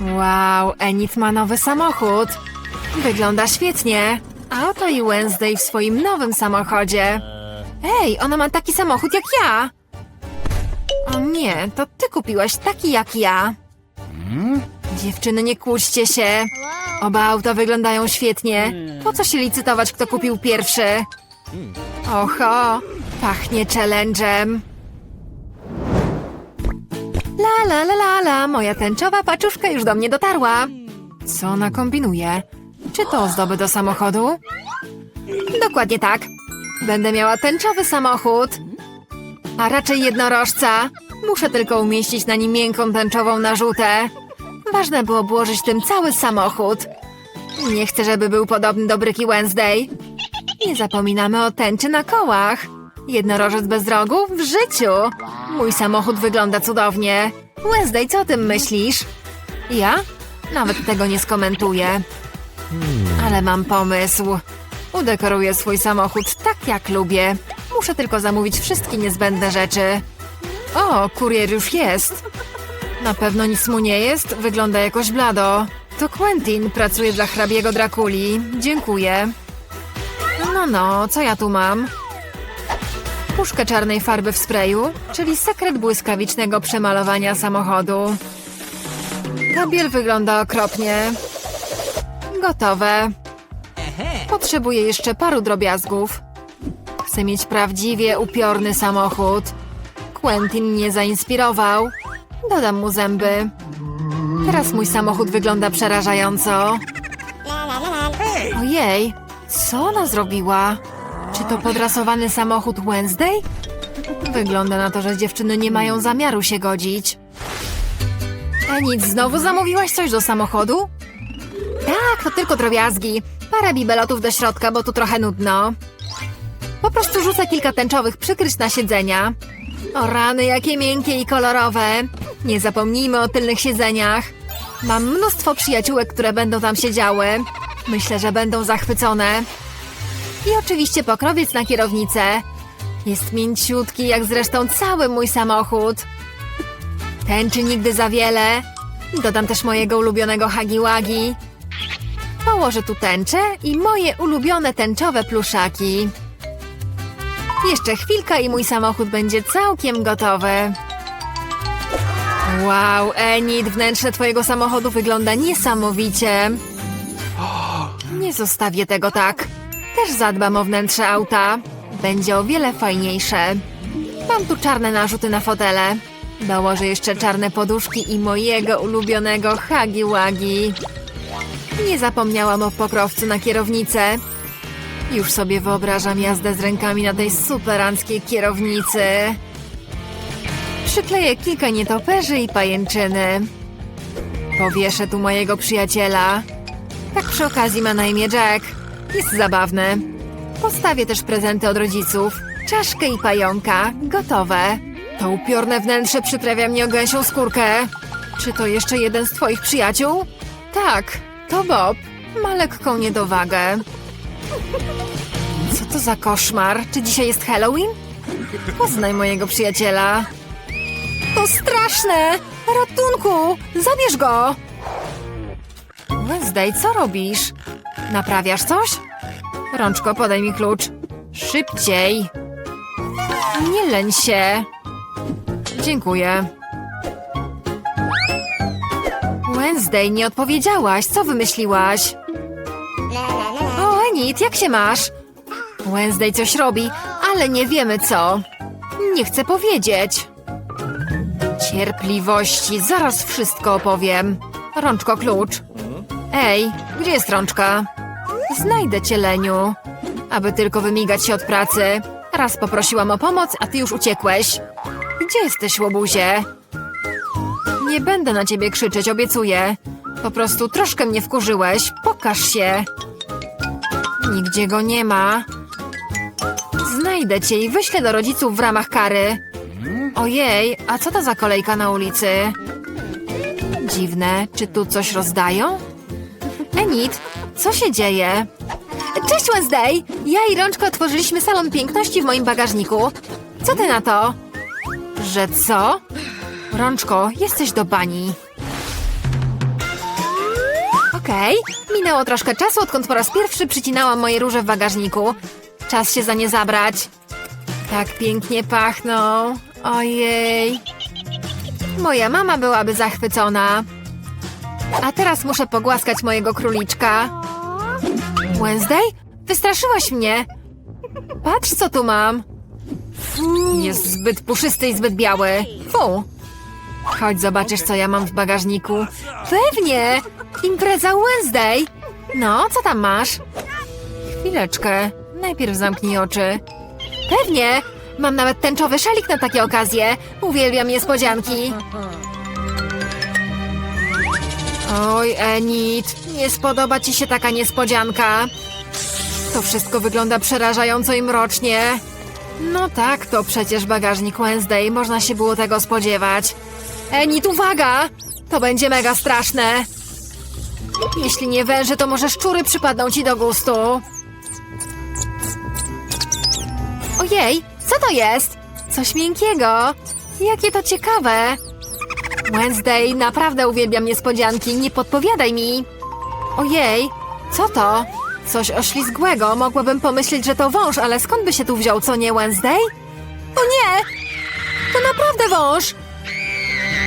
Wow, Enid ma nowy samochód. Wygląda świetnie. A oto i Wednesday w swoim nowym samochodzie. Ej, ona ma taki samochód jak ja. O nie, to ty kupiłaś taki jak ja. Dziewczyny, nie kłóćcie się. Oba auta wyglądają świetnie. Po co się licytować, kto kupił pierwszy? Oho, pachnie challenge'em. La la la la la, moja tęczowa paczuszka już do mnie dotarła. Co ona kombinuje? Czy to ozdoby do samochodu? Dokładnie tak. Będę miała tęczowy samochód. A raczej jednorożca. Muszę tylko umieścić na nim miękką tęczową narzutę. Ważne było włożyć tym cały samochód. Nie chcę, żeby był podobny do bryki Wednesday. Nie zapominamy o tęczy na kołach. Jednorożec bez rogu w życiu. Mój samochód wygląda cudownie. Wednesday, co o tym myślisz? Ja? Nawet tego nie skomentuję. Ale mam pomysł. Udekoruję swój samochód tak, jak lubię. Muszę tylko zamówić wszystkie niezbędne rzeczy. O, kurier już jest. Na pewno nic mu nie jest, wygląda jakoś blado. To Quentin, pracuje dla hrabiego Drakuli. Dziękuję. No, no, co ja tu mam? Puszkę czarnej farby w sprayu, czyli sekret błyskawicznego przemalowania samochodu. Ta biel wygląda okropnie. Gotowe. Potrzebuję jeszcze paru drobiazgów. Chcę mieć prawdziwie upiorny samochód. Quentin mnie zainspirował. Dodam mu zęby. Teraz mój samochód wygląda przerażająco. Ojej, co ona zrobiła? Czy to podrasowany samochód Wednesday? Wygląda na to, że dziewczyny nie mają zamiaru się godzić. Enid, znowu zamówiłaś coś do samochodu? Tak, to tylko drobiazgi. Parę bibelotów do środka, bo tu trochę nudno. Po prostu rzucę kilka tęczowych przykryć na siedzenia. O rany, jakie miękkie i kolorowe. Nie zapomnijmy o tylnych siedzeniach. Mam mnóstwo przyjaciółek, które będą tam siedziały. Myślę, że będą zachwycone. I oczywiście pokrowiec na kierownicę. Jest mięciutki, jak zresztą cały mój samochód. Tęczy nigdy za wiele. Dodam też mojego ulubionego hagiłagi. Położę tu tęczę i moje ulubione tęczowe pluszaki. Jeszcze chwilka i mój samochód będzie całkiem gotowy. Wow, Enid, wnętrze twojego samochodu wygląda niesamowicie. Nie zostawię tego tak. Też zadbam o wnętrze auta. Będzie o wiele fajniejsze. Mam tu czarne narzuty na fotele. Dołożę jeszcze czarne poduszki i mojego ulubionego hagi-wagi. Nie zapomniałam o pokrowcu na kierownicę. Już sobie wyobrażam jazdę z rękami na tej superanckiej kierownicy. Przykleję kilka nietoperzy i pajęczyny. Powieszę tu mojego przyjaciela. Tak przy okazji ma na imię Jack. Jest zabawny. Postawię też prezenty od rodziców. Czaszkę i pająka. Gotowe. To upiorne wnętrze przyprawia mnie o gęsią skórkę. Czy to jeszcze jeden z twoich przyjaciół? Tak, to Bob. Ma lekką niedowagę. Co to za koszmar? Czy dzisiaj jest Halloween? Poznaj mojego przyjaciela. To straszne! Ratunku! Zabierz go! Wednesday, co robisz? Naprawiasz coś? Rączko, podaj mi klucz. Szybciej! Nie leń się! Dziękuję. Wednesday, nie odpowiedziałaś. Co wymyśliłaś? O, Enid, jak się masz? Wednesday coś robi, ale nie wiemy co. Nie chcę powiedzieć. Cierpliwości, zaraz wszystko opowiem. Rączko, klucz. Ej, gdzie jest rączka? Znajdę cię, Leniu. Aby tylko wymigać się od pracy. Raz poprosiłam o pomoc, a ty już uciekłeś. Gdzie jesteś, łobuzie? Nie będę na ciebie krzyczeć, obiecuję. Po prostu troszkę mnie wkurzyłeś. Pokaż się. Nigdzie go nie ma. Znajdę cię i wyślę do rodziców w ramach kary. Ojej, a co to za kolejka na ulicy? Dziwne, czy tu coś rozdają? Enid, co się dzieje? Cześć Wednesday! Ja i Rączko otworzyliśmy salon piękności w moim bagażniku. Co ty na to? Że co? Rączko, jesteś do bani. Okej, minęło troszkę czasu, odkąd po raz pierwszy przycinałam moje róże w bagażniku. Czas się za nie zabrać. Tak pięknie pachną. Ojej. Moja mama byłaby zachwycona. A teraz muszę pogłaskać mojego króliczka. Wednesday? Wystraszyłaś mnie. Patrz, co tu mam. Jest zbyt puszysty i zbyt biały. Fu. Chodź, zobaczysz, co ja mam w bagażniku. Pewnie! Impreza Wednesday! No, co tam masz? Chwileczkę. Najpierw zamknij oczy. Pewnie! Mam nawet tęczowy szalik na takie okazje. Uwielbiam niespodzianki. Oj, Enid, nie spodoba ci się taka niespodzianka. To wszystko wygląda przerażająco i mrocznie. No tak, to przecież bagażnik Wednesday, można się było tego spodziewać. Enid, uwaga! To będzie mega straszne. Jeśli nie węże, to może szczury przypadną ci do gustu. Ojej, co to jest? Coś miękkiego. Jakie to ciekawe. Wednesday, naprawdę uwielbiam niespodzianki, nie podpowiadaj mi. Ojej, co to? Coś oślizgłego, mogłabym pomyśleć, że to wąż, ale skąd by się tu wziął, co nie Wednesday? O nie! To naprawdę wąż!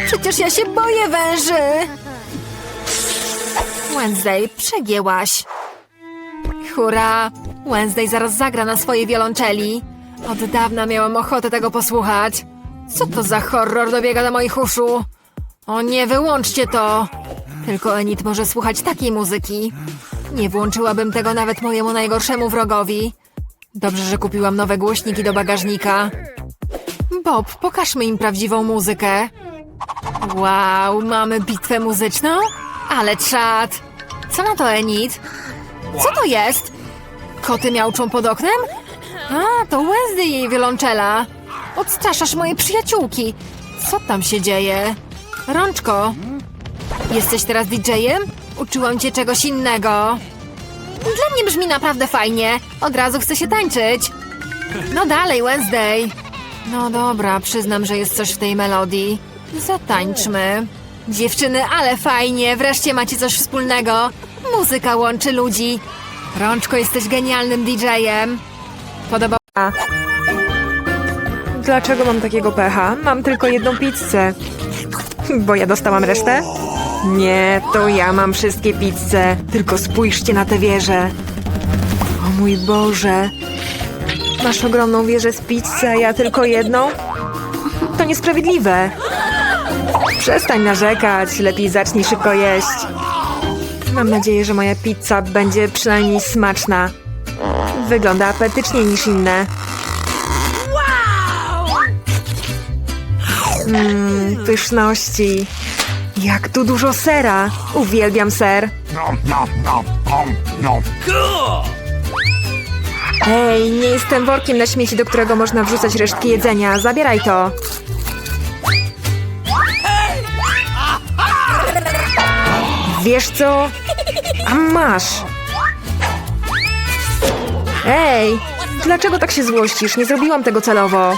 Przecież ja się boję węży! Wednesday, przegięłaś. Hurra! Wednesday zaraz zagra na swojej wiolonczeli. Od dawna miałam ochotę tego posłuchać. Co to za horror dobiega do moich uszu? O nie, wyłączcie to! Tylko Enid może słuchać takiej muzyki. Nie włączyłabym tego nawet mojemu najgorszemu wrogowi. Dobrze, że kupiłam nowe głośniki do bagażnika. Bob, pokażmy im prawdziwą muzykę. Wow, mamy bitwę muzyczną? Ale czad! Co na to, Enid? Co to jest? Koty miauczą pod oknem? A, to Wednesday i wiolonczela. Odstraszasz moje przyjaciółki. Co tam się dzieje? Rączko, jesteś teraz DJ-em? Uczyłam cię czegoś innego. Dla mnie brzmi naprawdę fajnie. Od razu chcę się tańczyć. No dalej, Wednesday. No dobra, przyznam, że jest coś w tej melodii. Zatańczmy. Dziewczyny, ale fajnie, wreszcie macie coś wspólnego. Muzyka łączy ludzi. Rączko, jesteś genialnym DJ-em. Podoba... Dlaczego mam takiego pecha? Mam tylko jedną pizzę. Bo ja dostałam resztę? Nie, to ja mam wszystkie pizze. Tylko spójrzcie na tę wieżę. O mój Boże. Masz ogromną wieżę z pizzy, a ja tylko jedną? To niesprawiedliwe. Przestań narzekać, lepiej zacznij szybko jeść. Mam nadzieję, że moja pizza będzie przynajmniej smaczna. Wygląda apetycznie niż inne. Mmm, pyszności. Jak tu dużo sera. Uwielbiam ser. Hej, nie jestem workiem na śmieci, do którego można wrzucać resztki jedzenia. Zabieraj to. Wiesz co? A masz. Ej, dlaczego tak się złościsz? Nie zrobiłam tego celowo.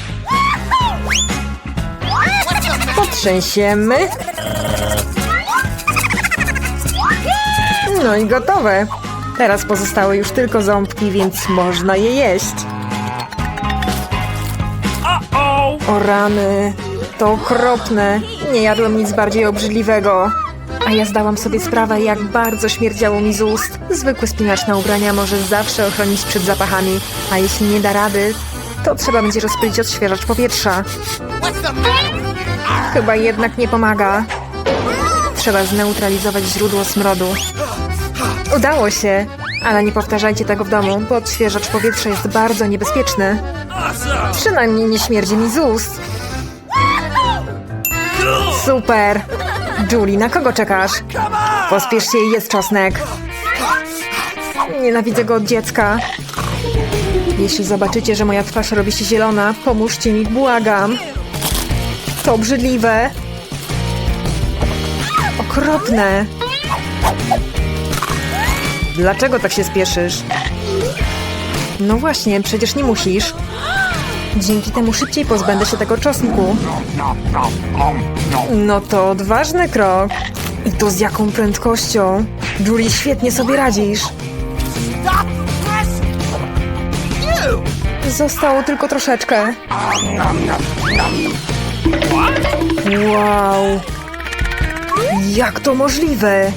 Potrzęsiemy. No i gotowe. Teraz pozostały już tylko ząbki, więc można je jeść. O rany, to okropne. Nie jadłem nic bardziej obrzydliwego. A ja zdałam sobie sprawę, jak bardzo śmierdziało mi z ust. Zwykły spinacz na ubrania może zawsze ochronić przed zapachami, a jeśli nie da rady, to trzeba będzie rozpylić odświeżacz powietrza. Chyba jednak nie pomaga. Trzeba zneutralizować źródło smrodu. Udało się, ale nie powtarzajcie tego w domu, bo odświeżacz powietrza jest bardzo niebezpieczny. Przynajmniej nie śmierdzi mi z ust. Super! Julie, na kogo czekasz? Pospiesz się i jest czosnek. Nienawidzę go od dziecka. Jeśli zobaczycie, że moja twarz robi się zielona, pomóżcie mi, błagam. To obrzydliwe. Okropne. Dlaczego tak się spieszysz? No właśnie, przecież nie musisz. Dzięki temu szybciej pozbędę się tego czosnku. No to odważny krok. I to z jaką prędkością? Julie, świetnie sobie radzisz. Zostało tylko troszeczkę. Wow. Jak to możliwe?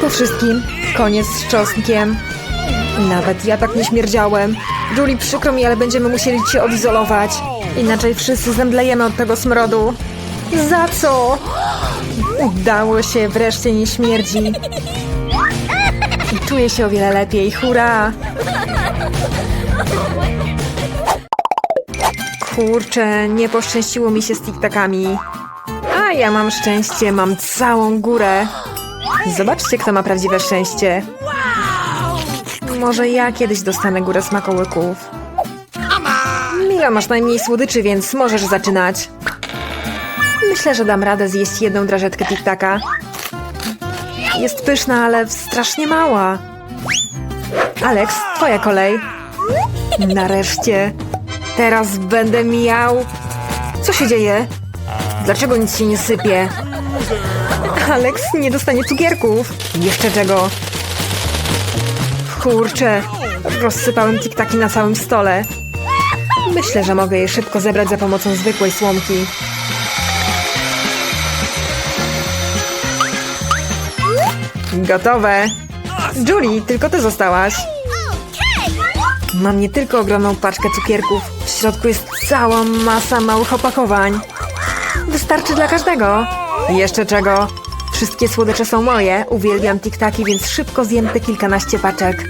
Po wszystkim, koniec z czosnkiem. Nawet ja tak nie śmierdziałem. Julie, przykro mi, ale będziemy musieli cię odizolować. Inaczej wszyscy zemdlejemy od tego smrodu. Za co? Udało się, wreszcie nie śmierdzi. I czuję się o wiele lepiej, hurra! Kurczę, nie poszczęściło mi się z tiktakami. A ja mam szczęście, mam całą górę. Zobaczcie, kto ma prawdziwe szczęście. Może ja kiedyś dostanę górę smakołyków. Mila, masz najmniej słodyczy, więc możesz zaczynać. Myślę, że dam radę zjeść jedną drażetkę tiktaka. Jest pyszna, ale strasznie mała. Alex, twoja kolej. Nareszcie. Teraz będę miał... Co się dzieje? Dlaczego nic się nie sypie? Alex nie dostanie cukierków. Jeszcze czego? Kurczę, rozsypałem tiktaki na całym stole. Myślę, że mogę je szybko zebrać za pomocą zwykłej słomki. Gotowe. Julie, tylko ty zostałaś. Mam nie tylko ogromną paczkę cukierków. Środku jest cała masa małych opakowań. Wystarczy dla każdego. Jeszcze czego? Wszystkie słodycze są moje. Uwielbiam tiktaki, więc szybko zjem te kilkanaście paczek.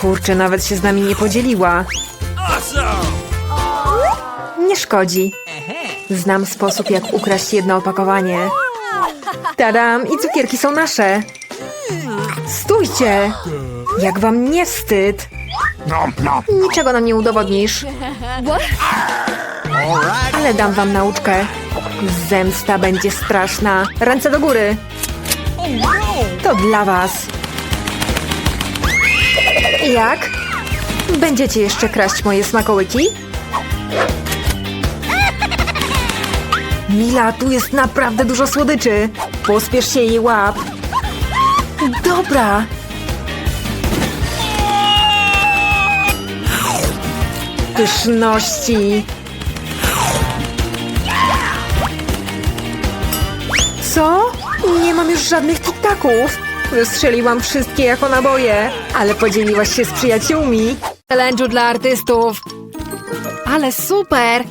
Kurczę, nawet się z nami nie podzieliła. Nie szkodzi. Znam sposób, jak ukraść jedno opakowanie. Tadam! I cukierki są nasze. Stójcie! Jak wam nie wstyd? Niczego nam nie udowodnisz. Ale dam wam nauczkę. Zemsta będzie straszna. Ręce do góry. To dla was. Jak? Będziecie jeszcze kraść moje smakołyki? Mila, tu jest naprawdę dużo słodyczy. Pospiesz się i łap. Dobra. Pyszności. Co? Nie mam już żadnych tiktaków. Wystrzeliłam wszystkie jako naboje, ale podzieliłaś się z przyjaciółmi. Challenge'u dla artystów. Ale super!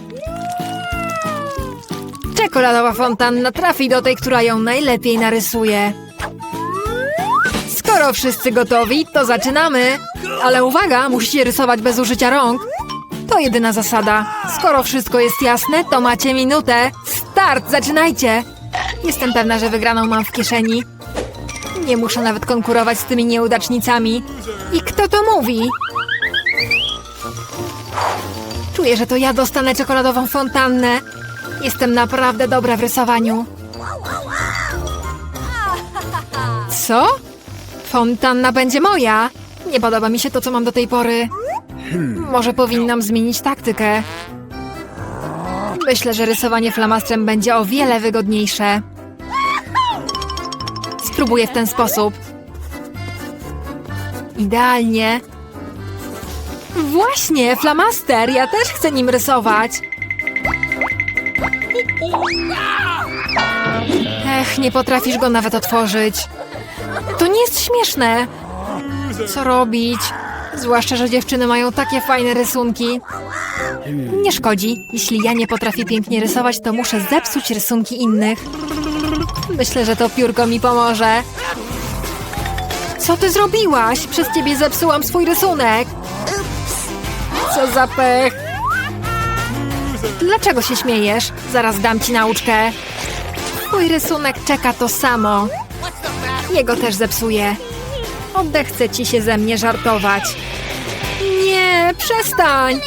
Czekoladowa fontanna trafi do tej, która ją najlepiej narysuje. Skoro wszyscy gotowi, to zaczynamy. Ale uwaga, musicie rysować bez użycia rąk. To jedyna zasada. Skoro wszystko jest jasne, to macie minutę. Start, zaczynajcie! Jestem pewna, że wygraną mam w kieszeni. Nie muszę nawet konkurować z tymi nieudacznicami. I kto to mówi? Czuję, że to ja dostanę czekoladową fontannę. Jestem naprawdę dobra w rysowaniu. Co? Fontanna będzie moja. Nie podoba mi się to, co mam do tej pory. Może powinnam zmienić taktykę. Myślę, że rysowanie flamastrem będzie o wiele wygodniejsze. Spróbuję w ten sposób. Idealnie. Właśnie, flamaster! Ja też chcę nim rysować. Ech, nie potrafisz go nawet otworzyć. Nie jest śmieszne. Co robić? Zwłaszcza, że dziewczyny mają takie fajne rysunki. Nie szkodzi. Jeśli ja nie potrafię pięknie rysować, to muszę zepsuć rysunki innych. Myślę, że to piórko mi pomoże. Co ty zrobiłaś? Przez ciebie zepsułam swój rysunek. Co za pech. Dlaczego się śmiejesz? Zaraz dam ci nauczkę. Twój rysunek czeka to samo. Jego też zepsuję. Odechce ci się ze mnie żartować. Nie, przestań!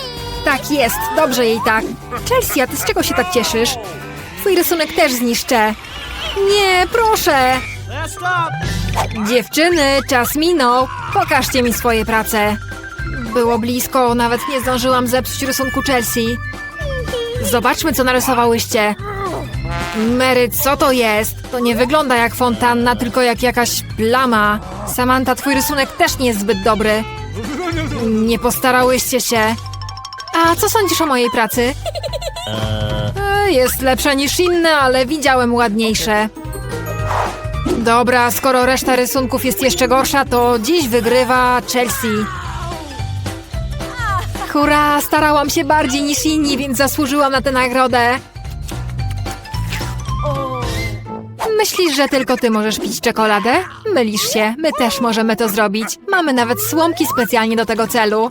Tak jest, dobrze jej tak. Chelsea, ty z czego się tak cieszysz? Twój rysunek też zniszczę. Nie, proszę! Dziewczyny, czas minął. Pokażcie mi swoje prace. Było blisko, nawet nie zdążyłam zepsuć rysunku Chelsea. Zobaczmy, co narysowałyście. Mary, co to jest? To nie wygląda jak fontanna, tylko jak jakaś plama. Samantha, twój rysunek też nie jest zbyt dobry. Nie postarałyście się. A co sądzisz o mojej pracy? E, Jest lepsza niż inne, ale widziałem ładniejsze. Dobra, skoro reszta rysunków jest jeszcze gorsza, to dziś wygrywa Chelsea. Hurra, starałam się bardziej niż inni, więc zasłużyłam na tę nagrodę. Myślisz, że tylko ty możesz pić czekoladę? Mylisz się, my też możemy to zrobić. Mamy nawet słomki specjalnie do tego celu.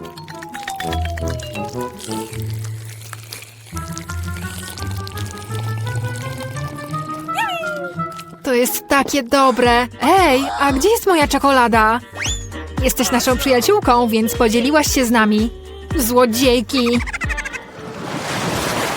To jest takie dobre. Ej, a gdzie jest moja czekolada? Jesteś naszą przyjaciółką, więc podzieliłaś się z nami. Złodziejki.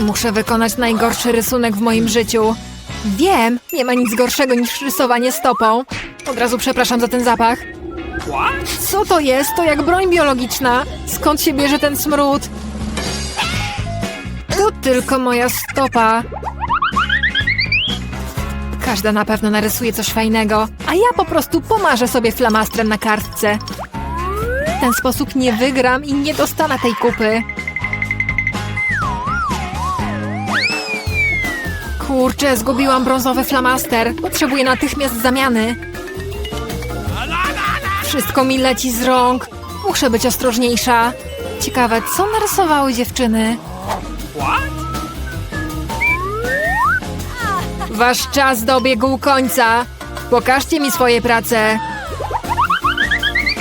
Muszę wykonać najgorszy rysunek w moim życiu. Wiem, nie ma nic gorszego niż rysowanie stopą. Od razu przepraszam za ten zapach. Co to jest? To jak broń biologiczna. Skąd się bierze ten smród? To tylko moja stopa. Każda na pewno narysuje coś fajnego, a ja po prostu pomarzę sobie flamastrem na kartce. W ten sposób nie wygram i nie dostanę tej kupy. Kurczę, zgubiłam brązowy flamaster. Potrzebuję natychmiast zamiany. Wszystko mi leci z rąk. Muszę być ostrożniejsza. Ciekawe, co narysowały dziewczyny? Wasz czas dobiegł końca. Pokażcie mi swoje prace.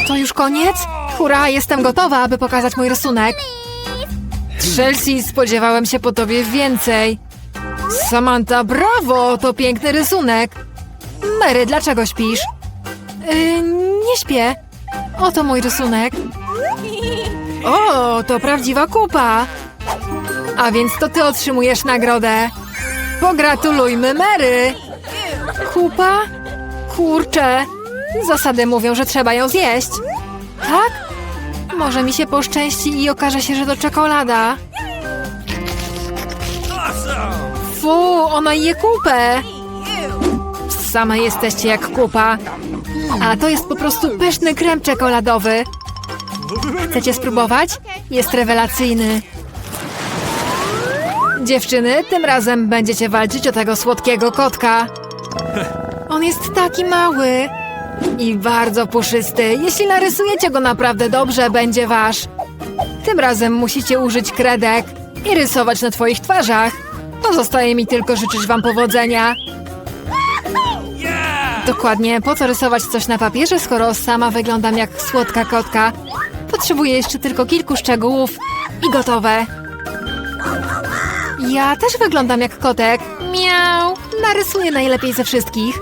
To już koniec? Hurra, jestem gotowa, aby pokazać mój rysunek. Chelsea, spodziewałem się po tobie więcej. Samantha, brawo, to piękny rysunek. Mary, dlaczego śpisz? Yy, nie śpię. Oto mój rysunek. O, to prawdziwa kupa. A więc to ty otrzymujesz nagrodę. Pogratulujmy Mary. Kupa? Kurczę. Zasady mówią, że trzeba ją zjeść. Tak? Może mi się poszczęści i okaże się, że to czekolada. Fu, ona je kupę. Same jesteście jak kupa. A to jest po prostu pyszny krem czekoladowy. Chcecie spróbować? Jest rewelacyjny. Dziewczyny, tym razem będziecie walczyć o tego słodkiego kotka. On jest taki mały i bardzo puszysty. Jeśli narysujecie go naprawdę dobrze, będzie wasz. Tym razem musicie użyć kredek i rysować na twoich twarzach. Pozostaje mi tylko życzyć wam powodzenia. Dokładnie, po co rysować coś na papierze, skoro sama wyglądam jak słodka kotka? Potrzebuję jeszcze tylko kilku szczegółów i gotowe. Ja też wyglądam jak kotek. Miau! Narysuję najlepiej ze wszystkich.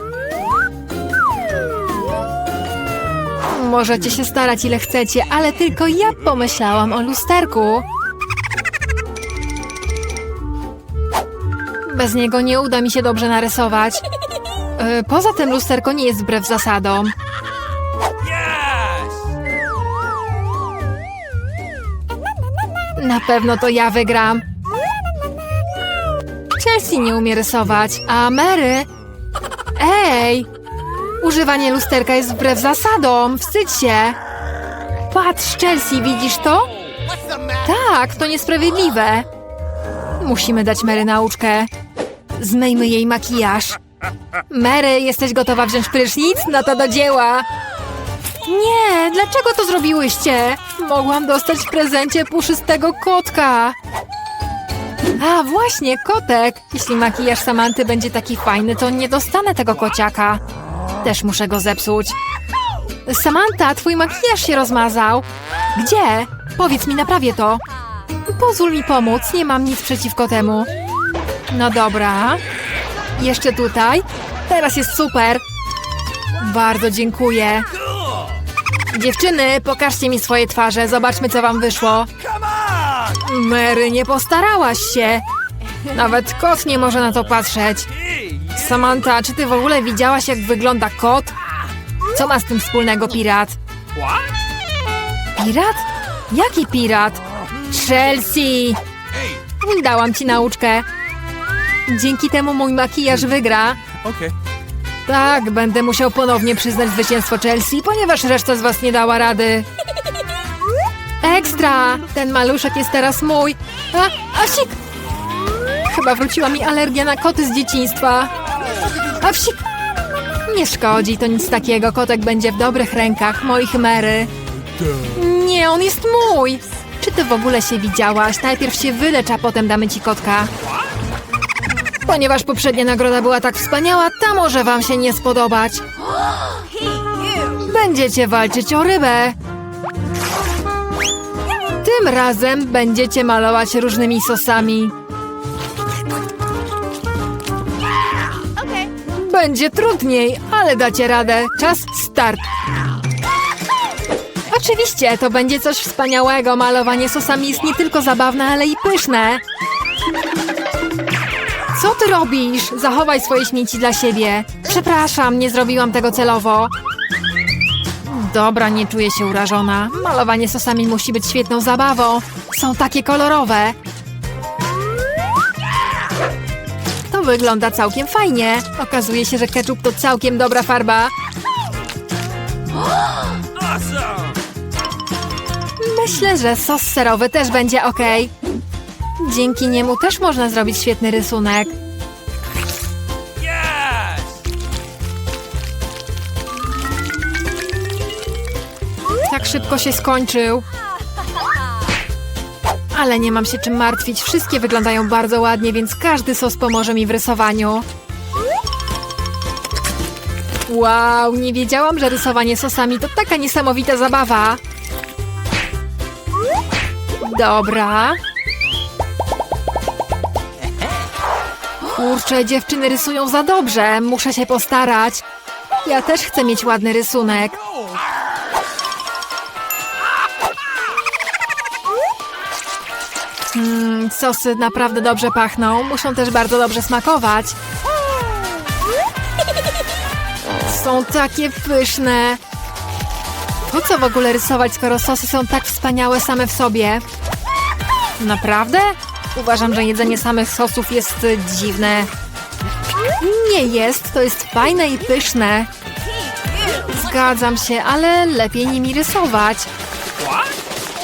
Możecie się starać ile chcecie, ale tylko ja pomyślałam o lusterku. Bez niego nie uda mi się dobrze narysować. E, Poza tym lusterko nie jest wbrew zasadom. Na pewno to ja wygram. Chelsea nie umie rysować, a Mary... Ej! Używanie lusterka jest wbrew zasadom. Wstydź się. Patrz, Chelsea, widzisz to? Tak, to niesprawiedliwe. Musimy dać Mary nauczkę. Zmyjmy jej makijaż. Mary, jesteś gotowa wziąć prysznic? No to do dzieła. Nie, dlaczego to zrobiłyście? Mogłam dostać w prezencie puszystego kotka. A, właśnie, kotek. Jeśli makijaż Samanty będzie taki fajny, to nie dostanę tego kociaka. Też muszę go zepsuć. Samanta, twój makijaż się rozmazał. Gdzie? Powiedz mi, naprawię to. Pozwól mi pomóc, nie mam nic przeciwko temu. No dobra. Jeszcze tutaj. Teraz jest super. Bardzo dziękuję. Dziewczyny, pokażcie mi swoje twarze, zobaczmy co wam wyszło. Mary, nie postarałaś się. Nawet kot nie może na to patrzeć. Samantha, czy ty w ogóle widziałaś, jak wygląda kot? Co ma z tym wspólnego pirat? Pirat? Jaki pirat? Chelsea! Dałam ci nauczkę. Dzięki temu mój makijaż wygra. Okay. Tak, będę musiał ponownie przyznać zwycięstwo Chelsea, ponieważ reszta z was nie dała rady. Ekstra! Ten maluszek jest teraz mój. A, Asik! Chyba wróciła mi alergia na koty z dzieciństwa. A wsik! Nie szkodzi, to nic takiego. Kotek będzie w dobrych rękach, moich Mary. Nie, on jest mój! Czy ty w ogóle się widziałaś? Najpierw się wylecz, a potem damy ci kotka. Ponieważ poprzednia nagroda była tak wspaniała, ta może wam się nie spodobać. Będziecie walczyć o rybę. Tym razem będziecie malować różnymi sosami. Będzie trudniej, ale dacie radę. Czas start. Oczywiście, to będzie coś wspaniałego. Malowanie sosami jest nie tylko zabawne, ale i pyszne. Co ty robisz? Zachowaj swoje śmieci dla siebie. Przepraszam, nie zrobiłam tego celowo. Dobra, nie czuję się urażona. Malowanie sosami musi być świetną zabawą. Są takie kolorowe. To wygląda całkiem fajnie. Okazuje się, że ketchup to całkiem dobra farba. Myślę, że sos serowy też będzie ok. Dzięki niemu też można zrobić świetny rysunek. Tak szybko się skończył. Ale nie mam się czym martwić. Wszystkie wyglądają bardzo ładnie, więc każdy sos pomoże mi w rysowaniu. Wow, nie wiedziałam, że rysowanie sosami to taka niesamowita zabawa. Dobra, Kurczę, dziewczyny rysują za dobrze. Muszę się postarać. Ja też chcę mieć ładny rysunek. Mmm, sosy naprawdę dobrze pachną. Muszą też bardzo dobrze smakować. Są takie pyszne. Po co w ogóle rysować, skoro sosy są tak wspaniałe same w sobie? Naprawdę? Uważam, że jedzenie samych sosów jest dziwne. Nie jest, to jest fajne i pyszne. Zgadzam się, ale lepiej nimi rysować.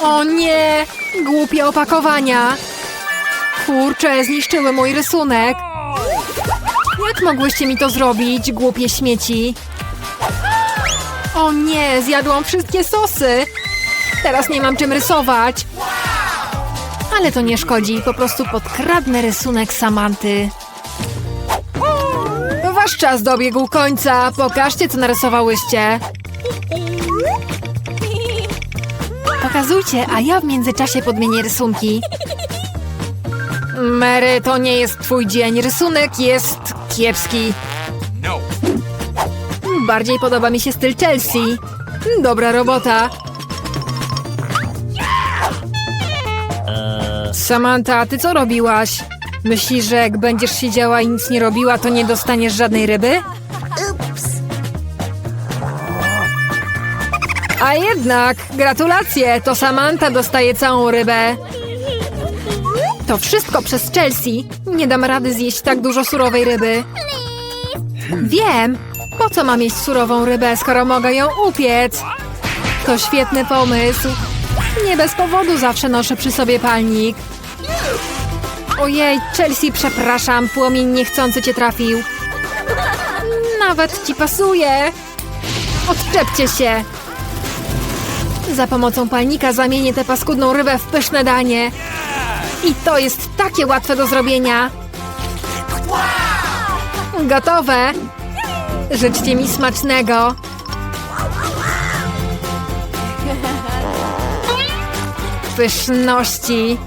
O nie! Głupie opakowania! Kurczę, zniszczyły mój rysunek. Jak mogłyście mi to zrobić, głupie śmieci? O nie, zjadłam wszystkie sosy. Teraz nie mam czym rysować. Ale to nie szkodzi, po prostu podkradnę rysunek Samanty. Wasz czas dobiegł końca. Pokażcie, co narysowałyście. Pokazujcie, a ja w międzyczasie podmienię rysunki. Mary, to nie jest twój dzień. Rysunek jest kiepski. Bardziej podoba mi się styl Chelsea. Dobra robota. Samantha, ty co robiłaś? Myślisz, że jak będziesz siedziała i nic nie robiła, to nie dostaniesz żadnej ryby? A jednak, gratulacje, to Samantha dostaje całą rybę. To wszystko przez Chelsea. Nie dam rady zjeść tak dużo surowej ryby. Wiem. Po co mam jeść surową rybę, skoro mogę ją upiec? To świetny pomysł. Nie bez powodu zawsze noszę przy sobie palnik. Ojej, Chelsea, przepraszam, płomień niechcący cię trafił. Nawet ci pasuje. Odczepcie się. Za pomocą palnika zamienię tę paskudną rybę w pyszne danie. I to jest takie łatwe do zrobienia. Gotowe. Życzcie mi smacznego. Pyszności.